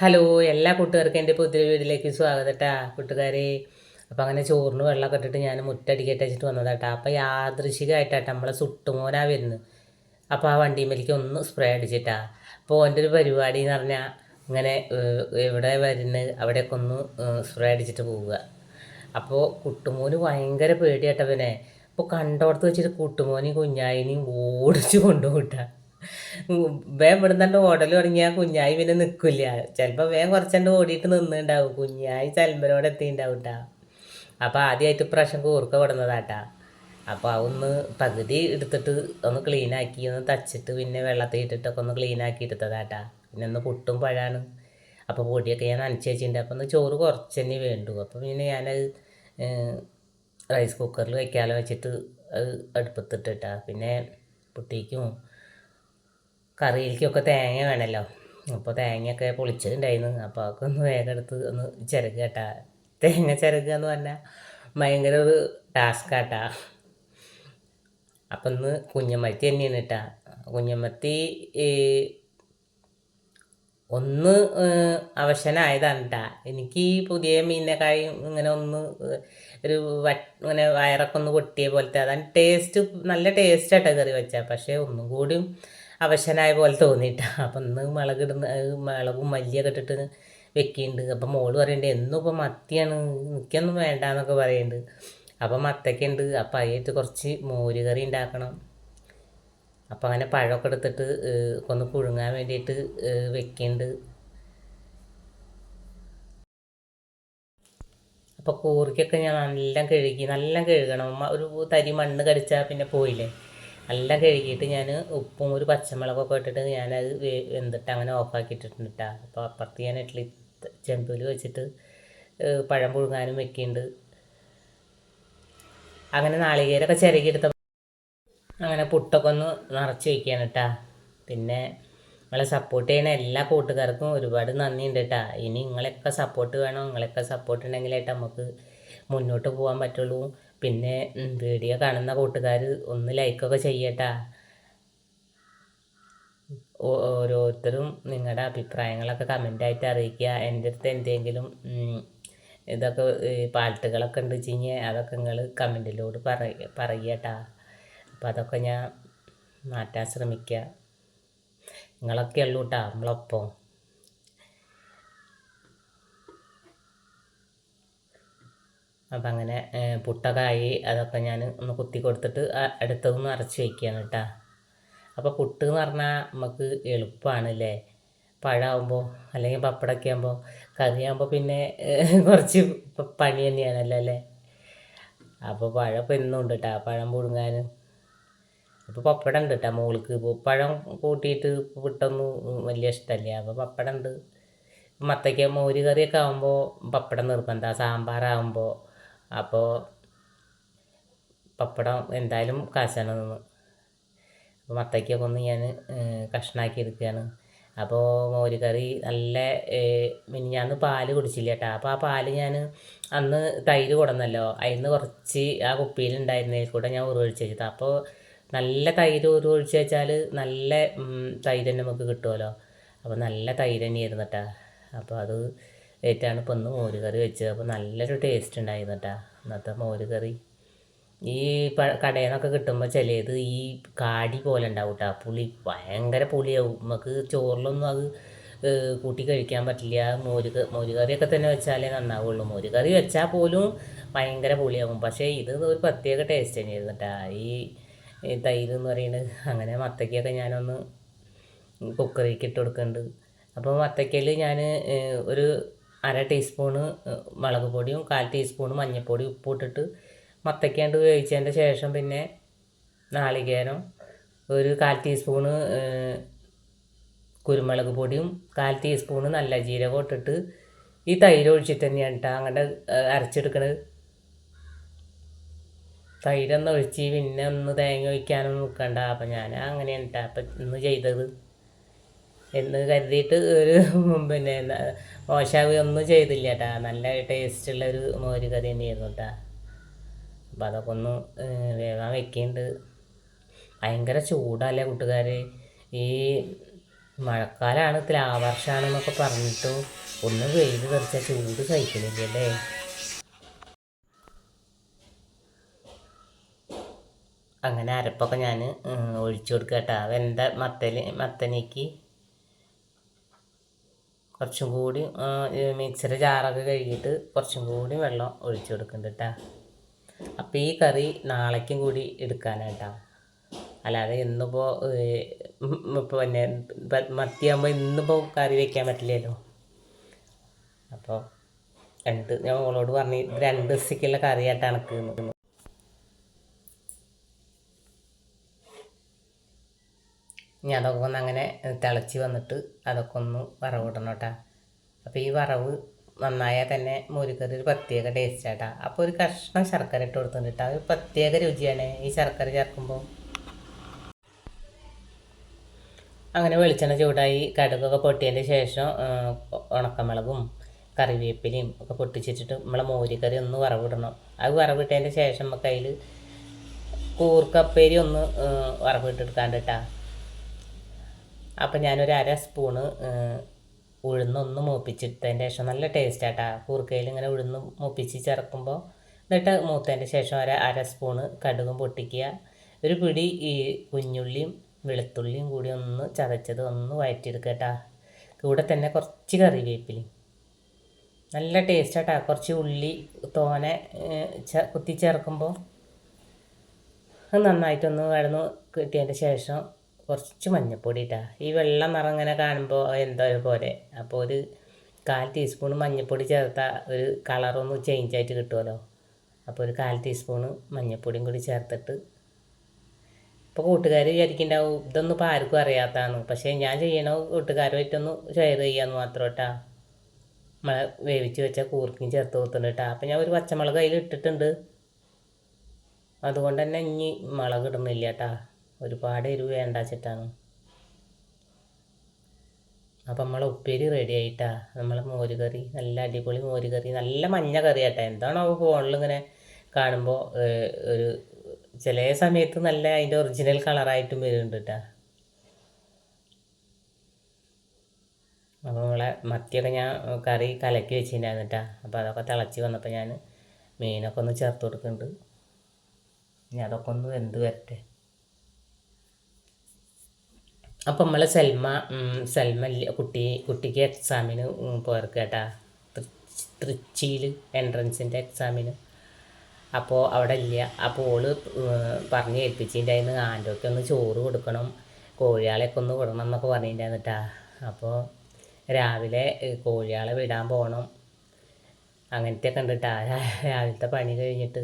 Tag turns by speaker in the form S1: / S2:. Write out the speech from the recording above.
S1: Hello എല്ലാ കൂട്ടുകാർക്കും എന്റെ പുതിയ വീട്ടിലേക്ക് സ്വാഗതട്ടാ കൂട്ടുകാരെ. അപ്പം അങ്ങനെ ചോറിന് വെള്ളമൊക്കെ ഇട്ടിട്ട് ഞാൻ മുറ്റടിക്കട്ടെ വെച്ചിട്ട് വന്നതാട്ടാ. അപ്പം യാദൃശികമായിട്ടാ നമ്മളെ സുട്ടുമോനാ വരുന്നത് അപ്പോൾ ആ വണ്ടിമേലേക്ക് ഒന്ന് സ്പ്രേ അടിച്ചിട്ടാ. അപ്പോൾ എന്റെ ഒരു പരിപാടി എന്ന് പറഞ്ഞാൽ ഇങ്ങനെ എവിടെ വരുന്നത് അവിടെയൊക്കെ ഒന്ന് സ്പ്രേ അടിച്ചിട്ട് പോവുക. അപ്പോൾ കുട്ടുമോന് ഭയങ്കര പേടിയാട്ടവനെ അപ്പോൾ കണ്ടോടത്ത് വെച്ചിട്ട് കുട്ടുമോനെയും കുഞ്ഞായിനെയും ഓടിച്ച് കൊണ്ടുപോയിട്ടാ വേഗം ഇവിടുന്ന് ഓടൽ തുടങ്ങിയാൽ കുഞ്ഞായി പിന്നെ നിൽക്കില്ല ചിലപ്പോൾ വേഗം കുറച്ചണ്ട് ഓടിയിട്ട് നിന്നുണ്ടാവും. കുഞ്ഞായി ചലമ്പനോട് എത്തിയിട്ടുണ്ടാവും കേട്ടാ അപ്പോൾ ആദ്യമായിട്ട് ഇപ്രാവശ്യം കൂർക്ക വിടുന്നതാട്ടാ അപ്പോൾ അതൊന്ന് പകുതി എടുത്തിട്ട് ഒന്ന് ക്ലീനാക്കി ഒന്ന് തച്ചിട്ട് പിന്നെ വെള്ളത്തിൽ ഇട്ടിട്ടൊക്കെ ഒന്ന് ക്ലീനാക്കി എടുത്തതാട്ടാ. പിന്നെ ഒന്ന് പുട്ടും പഴമാണ് അപ്പോൾ പൊടിയൊക്കെ ഞാൻ നനച്ച് വെച്ചിട്ടുണ്ട് അപ്പോൾ ഒന്ന് ചോറ് കുറച്ച് തന്നെ വേണ്ടു. അപ്പോൾ പിന്നെ ഞാനത് റൈസ് കുക്കറിൽ വെക്കാലോ വെച്ചിട്ട് അത് അടുപ്പത്തിട്ടിട്ടാ. പിന്നെ പുട്ടിക്കും കറിയിലേക്കൊക്കെ തേങ്ങ വേണമല്ലോ അപ്പോൾ തേങ്ങയൊക്കെ പൊളിച്ചിട്ടുണ്ടായിരുന്നു അപ്പോൾ അതൊക്കെ ഒന്ന് വേഗം എടുത്ത് ഒന്ന് ചിരക്ക് കേട്ടാ. തേങ്ങ ചിരക്കുക എന്ന് പറഞ്ഞാൽ ഭയങ്കര ഒരു ടാസ്ക് ആട്ടാ. അപ്പം ഇന്ന് കുഞ്ഞമ്മത്തി തന്നെയാണ് കേട്ടാ. കുഞ്ഞമ്മത്തി ഒന്ന് അവശനായതാണ് കേട്ടാ. എനിക്ക് ഈ പുതിയ മീനിനെക്കായും ഇങ്ങനെ ഒന്ന് ഒരു വ ഇങ്ങനെ വയറൊക്കെ ഒന്ന് പൊട്ടിയ പോലത്തെ അതാണ്. ടേസ്റ്റ് നല്ല ടേസ്റ്റ് ആട്ടോ കറി വെച്ചാൽ പക്ഷേ ഒന്നും കൂടിയും അവശനായ പോലെ തോന്നിയിട്ട്. അപ്പം ഇന്ന് മുളകിടുന്ന ഇടുന്ന മുളകും മല്ലിയൊക്കെ ഇട്ടിട്ട് വെക്കുന്നുണ്ട് അപ്പം മോൾ പറയുന്നുണ്ട് എന്നും ഇപ്പം മത്തിയാണ് എനിക്കൊന്നും വേണ്ട എന്നൊക്കെ പറയുന്നുണ്ട് അപ്പം മത്തക്കുണ്ട് അപ്പം അതിനായിട്ട് കുറച്ച് മോര് കറി ഉണ്ടാക്കണം അപ്പം അങ്ങനെ പഴമൊക്കെ എടുത്തിട്ട് ഒന്ന് പുഴുങ്ങാൻ വേണ്ടിയിട്ട് വെക്കുന്നുണ്ട് അപ്പോൾ കൂർക്കൊക്കെ ഞാൻ നല്ല കഴുകി നല്ല കഴുകണം. ഒരു തരി മണ്ണ് കടിച്ചാൽ പിന്നെ പോയില്ലേ? നല്ല കഴുകിയിട്ട് ഞാൻ ഉപ്പും ഒരു പച്ചമുളകൊക്കെ ഇട്ടിട്ട് ഞാനത് എന്തിട്ട് അങ്ങനെ ഓഫാക്കിയിട്ടിട്ടുണ്ട് കേട്ടോ അപ്പോൾ അപ്പുറത്ത് ഞാൻ ഇഡ്ഡലി ചെമ്പിൽ വെച്ചിട്ട് പഴം പുഴുങ്ങാനും വെക്കുന്നുണ്ട് അങ്ങനെ നാളികേരൊക്കെ ചിരകിയെടുത്ത അങ്ങനെ പുട്ടൊക്കെ ഒന്ന് നിറച്ച് വയ്ക്കുകയാണ് കേട്ടാ പിന്നെ നിങ്ങളെ സപ്പോർട്ട് ചെയ്യുന്ന എല്ലാ കൂട്ടുകാർക്കും ഒരുപാട് നന്ദിയുണ്ട് കേട്ടാ ഇനി നിങ്ങളെയൊക്കെ സപ്പോർട്ട് വേണം. നിങ്ങളെയൊക്കെ സപ്പോർട്ട് ഉണ്ടെങ്കിലായിട്ട് നമുക്ക് മുന്നോട്ട് പോകാൻ പറ്റുള്ളൂ. പിന്നെ വീഡിയോ കാണുന്ന കൂട്ടുകാർ ഒന്ന് ലൈക്കൊക്കെ ചെയ്യട്ടാ. ഓരോരുത്തരും നിങ്ങളുടെ അഭിപ്രായങ്ങളൊക്കെ കമന്റായിട്ട് അറിയിക്കുക. എന്റെ അടുത്ത് എന്തെങ്കിലും ഇതൊക്കെ പാട്ടുകളൊക്കെ ഉണ്ട് വെച്ച് കഴിഞ്ഞാൽ അതൊക്കെ നിങ്ങൾ കമന്റിലൂടെ പറയ പറയട്ടാ. അപ്പോൾ അതൊക്കെ ഞാൻ മാറ്റാൻ ശ്രമിക്കുക നിങ്ങളൊക്കെ ഉള്ളൂ കേട്ടോ നമ്മളൊപ്പം. അപ്പം അങ്ങനെ പുട്ടൊക്കെ ആയി അതൊക്കെ ഞാൻ ഒന്ന് കുത്തി കൊടുത്തിട്ട് അടുത്തതൊന്ന് അരച്ച് വയ്ക്കുകയാണ് കേട്ടോ അപ്പോൾ പുട്ട് എന്ന് പറഞ്ഞാൽ നമുക്ക് എളുപ്പമാണ് അല്ലേ പഴമാകുമ്പോൾ അല്ലെങ്കിൽ പപ്പടമൊക്കെ ആകുമ്പോൾ കറിയാകുമ്പോൾ പിന്നെ കുറച്ച് പണി തന്നെയാണല്ലോ അല്ലേ അപ്പോൾ പഴം ഇപ്പം എന്നും ഉണ്ട് കേട്ടോ പഴം പുഴുങ്ങാനും. അപ്പോൾ പപ്പടം ഉണ്ട് കേട്ടോ മോൾക്ക്. ഇപ്പോൾ പഴം കൂട്ടിയിട്ട് പുട്ടൊന്നും വലിയ ഇഷ്ടമല്ല അപ്പോൾ പപ്പടം ഉണ്ട്. മത്തയ്ക്ക മോര് കറിയൊക്കെ ആകുമ്പോൾ പപ്പടം നിർബന്ധം. സാമ്പാറാകുമ്പോൾ അപ്പോൾ പപ്പടം എന്തായാലും കാശാണ് നിന്ന്. മത്തയ്ക്കൊക്കെ ഒന്ന് ഞാൻ കഷ്ണാക്കി എടുക്കുകയാണ് അപ്പോൾ മോര് കറി നല്ല മിനിഞ്ഞാന്ന് പാൽ കുടിച്ചില്ല കേട്ടോ. അപ്പോൾ ആ പാൽ ഞാൻ അന്ന് തൈര് കൊടുന്നല്ലോ. അതിന്ന് കുറച്ച് ആ കുപ്പിയിലുണ്ടായിരുന്നതിൽ കൂടെ ഞാൻ ഉരുവൊഴിച്ച് വെച്ചത്. അപ്പോൾ നല്ല തൈര് ഉരുവൊഴിച്ച് വെച്ചാൽ നല്ല തൈര് തന്നെ നമുക്ക് കിട്ടുമല്ലോ അപ്പോൾ നല്ല തൈര് തന്നെയായിരുന്നു കേട്ടോ. അപ്പോൾ അത് ഏറ്റാണ് ഇപ്പോൾ ഒന്ന് മോര് കറി വെച്ചത്. അപ്പോൾ നല്ലൊരു ടേസ്റ്റ് ഉണ്ടായിരുന്നു കേട്ടോ ഇന്നത്തെ മോര് കറി ഈ പ കടയിൽ നിന്നൊക്കെ കിട്ടുമ്പോൾ ചിലത് ഈ കാടി പോലെ ഉണ്ടാവും കേട്ടോ പുളി ഭയങ്കര പുളിയാവും. നമുക്ക് ചോറിലൊന്നും അത് കൂട്ടി കഴിക്കാൻ പറ്റില്ല. മോര് മോരുകറിയൊക്കെ മോര് കറിയൊക്കെ തന്നെ വെച്ചാലേ നന്നാവുള്ളൂ. മോര് കറി വെച്ചാൽ പോലും ഭയങ്കര പുളിയാവും. പക്ഷേ ഇത് ഒരു പ്രത്യേക ടേസ്റ്റ് തന്നെയായിരുന്നു കേട്ടോ ഈ തൈര് എന്ന് പറയുന്നത് അങ്ങനെ മത്തയ്ക്കൊക്കെ ഞാനൊന്ന് കുക്കറിലേക്ക് ഇട്ട് കൊടുക്കുന്നുണ്ട് അപ്പോൾ മത്തക്കയിൽ ഞാൻ ഒരു അര ടീസ്പൂണ് മുളക് പൊടിയും കാൽ ടീസ്പൂണ് മഞ്ഞൾപ്പൊടി ഉപ്പ് ഇട്ടിട്ട് മത്തക്കാണ്ട് വേവിച്ചതിന്റെ ശേഷം പിന്നെ നാളികേരം ഒരു കാൽ ടീസ്പൂണ് കുരുമുളക് പൊടിയും കാൽ ടീസ്പൂണ് നല്ല ജീരകം ഇട്ടിട്ട് ഈ തൈര് ഒഴിച്ചിട്ട് തന്നെയാണ് കേട്ടോ അങ്ങനെ അരച്ചെടുക്കണത്. തൈരൊന്ന് ഒഴിച്ച് പിന്നെ ഒന്ന് തേങ്ങ ഒഴിക്കാനൊന്നും നിൽക്കണ്ട. അപ്പം ഞാൻ അങ്ങനെയാണ് കേട്ടോ അപ്പം ഇന്ന് ചെയ്തത്. എന്ന് കരുതിയിട്ട് ഒരു പിന്നെ മോശമാവുക ഒന്നും ചെയ്തില്ല കേട്ടാ നല്ല ടേസ്റ്റുള്ള ഒരു മോര് കറി തന്നെയായിരുന്നു കേട്ടാ അപ്പം അതൊക്കെ ഒന്ന് വേഗം വെക്കുന്നുണ്ട് ഭയങ്കര ചൂടല്ലേ കൂട്ടുകാർ ഈ മഴക്കാലമാണ് തുലാവർഷമാണെന്നൊക്കെ പറഞ്ഞിട്ട് ഒന്ന് വെയിൽ തെറിച്ച ചൂട് സഹിക്കുന്നില്ലല്ലേ അങ്ങനെ അരപ്പൊക്കെ ഞാൻ ഒഴിച്ചു കൊടുക്കുക കേട്ടോ വെന്ത മത്തൽ മത്തനേക്ക് കുറച്ചും കൂടി മിക്സിയുടെ ജാറൊക്കെ കഴുകിയിട്ട് കുറച്ചും കൂടി വെള്ളം ഒഴിച്ചു കൊടുക്കുന്നുണ്ട് കേട്ടോ അപ്പോൾ ഈ കറി നാളേക്കും കൂടി എടുക്കാനായിട്ടാ അല്ലാതെ ഇന്നിപ്പോൾ ഇപ്പോൾ പിന്നെ മത്തിയാകുമ്പോൾ ഇന്നിപ്പോൾ കറി വെക്കാൻ പറ്റില്ലല്ലോ. അപ്പോൾ രണ്ട് ഞാൻ ഓളോട് പറഞ്ഞു രണ്ട് ദിവസത്തേക്കുള്ള കറിയായിട്ടാണ് എനിക്ക് ഇനി അതൊക്കെ ഒന്ന് അങ്ങനെ തിളച്ച് വന്നിട്ട് അതൊക്കെ ഒന്ന് വറവിടണം കേട്ടോ. അപ്പോൾ ഈ വറവ് നന്നായാൽ തന്നെ മോരുകറി ഒരു പ്രത്യേക ടേസ്റ്റാട്ടാ അപ്പോൾ ഒരു കഷ്ണം ശർക്കര ഇട്ട് കൊടുത്തിട്ട് ഒരു പ്രത്യേക രുചിയാണ് ഈ ശർക്കര ചേർക്കുമ്പോൾ. അങ്ങനെ വെളിച്ചെണ്ണ ചൂടായി കടുകൊക്കെ പൊട്ടിയതിന്റെ ശേഷം ഉണക്കമുളകും കറിവേപ്പിലയും ഒക്കെ പൊട്ടിച്ചിട്ടിട്ട് നമ്മളെ മോരിക്കറി ഒന്ന് വറവിടണം. അത് വറവിട്ടതിന്റെ ശേഷം നമുക്ക് അതിൽ കൂർക്കപ്പേരി ഒന്ന് വറവിട്ടെടുക്കാണ്ടിട്ടാ അപ്പം ഞാനൊരു അര സ്പൂണ് ഉഴുന്നൊന്ന് മൂപ്പിച്ചിട്ടതിന്റെ ശേഷം നല്ല ടേസ്റ്റ് ആട്ടാ കൂർക്കയിൽ ഇങ്ങനെ ഉഴുന്ന് മൂപ്പിച്ച് ചേർക്കുമ്പോൾ എന്നിട്ട് മൂത്തതിന്റെ ശേഷം ഒരു അര സ്പൂണ് കടുകും പൊട്ടിക്കുക. ഒരു പിടി ഈ കുഞ്ഞുള്ളിയും വെളുത്തുള്ളിയും കൂടി ഒന്ന് ചതച്ചത് ഒന്ന് വഴറ്റിയെടുക്കുക കേട്ടാ കൂടെ തന്നെ കുറച്ച് കറിവേപ്പിലയും. നല്ല ടേസ്റ്റ് ആട്ടാ കുറച്ച് ഉള്ളി തോനെ കുത്തി ചേർക്കുമ്പോൾ നന്നായിട്ടൊന്ന് കിടന്ന് കിട്ടിയതിന്റെ ശേഷം കുറച്ച് മഞ്ഞൾപ്പൊടി ഇട്ടാ. ഈ വെള്ള നിറം ഇങ്ങനെ കാണുമ്പോൾ എന്തോ പോലെ. അപ്പോൾ ഒരു കാൽ ടീസ്പൂൺ മഞ്ഞൾപ്പൊടി ചേർത്താൽ ഒരു കളറൊന്ന് ചേഞ്ച് ആയിട്ട് കിട്ടുമല്ലോ അപ്പോൾ ഒരു കാൽ ടീസ്പൂണ് മഞ്ഞൾപ്പൊടിയും കൂടി ചേർത്തിട്ട്. ഇപ്പോൾ കൂട്ടുകാർ വിചാരിക്കുന്നുണ്ടാവും ഇതൊന്നും ഇപ്പോൾ ആർക്കും അറിയാത്തതാണ് പക്ഷേ ഞാൻ ചെയ്യണ കൂട്ടുകാരുമായിട്ടൊന്ന് ഷെയർ ചെയ്യാമെന്ന് മാത്രം കേട്ടാ നമ്മളെ വേവിച്ച് വെച്ച കൂർക്കും ചേർത്ത് കൊടുത്തിട്ടുണ്ട് കേട്ടോ അപ്പം ഞാൻ ഒരു പച്ചമുളക് അതിൽ ഇട്ടിട്ടുണ്ട് അതുകൊണ്ട് തന്നെ ഇനി മുളക് ഇടുന്നില്ല കേട്ടാ ഒരുപാട് എരിവ് വേണ്ട വെച്ചിട്ടാണ് അപ്പം നമ്മളെ ഉപ്പേരി റെഡി ആയിട്ടാ. നമ്മളെ മോരുകറി നല്ല അടിപൊളി മോരുകറി നല്ല മഞ്ഞ കറി ആട്ടാ. എന്താണോ ഫോണിൽ ഇങ്ങനെ കാണുമ്പോൾ ഒരു ചില സമയത്ത് നല്ല അതിന്റെ ഒറിജിനൽ കളറായിട്ടും വരുന്നുണ്ട് കേട്ടാ അപ്പോൾ നമ്മളെ മത്തിയൊക്കെ ഞാൻ കറി കലക്കി വെച്ചിട്ടുണ്ടായിരുന്നു അപ്പോൾ അതൊക്കെ തിളച്ച് വന്നപ്പോൾ ഞാൻ മീനൊക്കെ ഒന്ന് ചേർത്ത് കൊടുക്കുന്നുണ്ട്. ഇനി അതൊക്കെ ഒന്ന് വെന്ത് വരട്ടെ. അപ്പം നമ്മൾ സൽമ സൽമ കുട്ടി കുട്ടിക്ക് എക്സാമിന് പോർക്കേട്ടാ തൃച്ചിയിൽ എൻട്രൻസിന്റെ എക്സാമിന് അപ്പോൾ അവിടെ ഇല്ല. അപ്പോൾ ഓൾ പറഞ്ഞ് ഏൽപ്പിച്ചിട്ടുണ്ടായിരുന്നു ആന്റൊക്കെ ഒന്ന് ചോറ് കൊടുക്കണം. കോഴിയാളെയൊക്കെ ഒന്ന് വിടണം എന്നൊക്കെ പറഞ്ഞിട്ടുണ്ടായിരുന്നിട്ടാ അപ്പോൾ രാവിലെ കോഴിയാളെ വിടാൻ പോകണം അങ്ങനത്തെ കണ്ടിട്ടാ രാവിലത്തെ പണി കഴിഞ്ഞിട്ട്.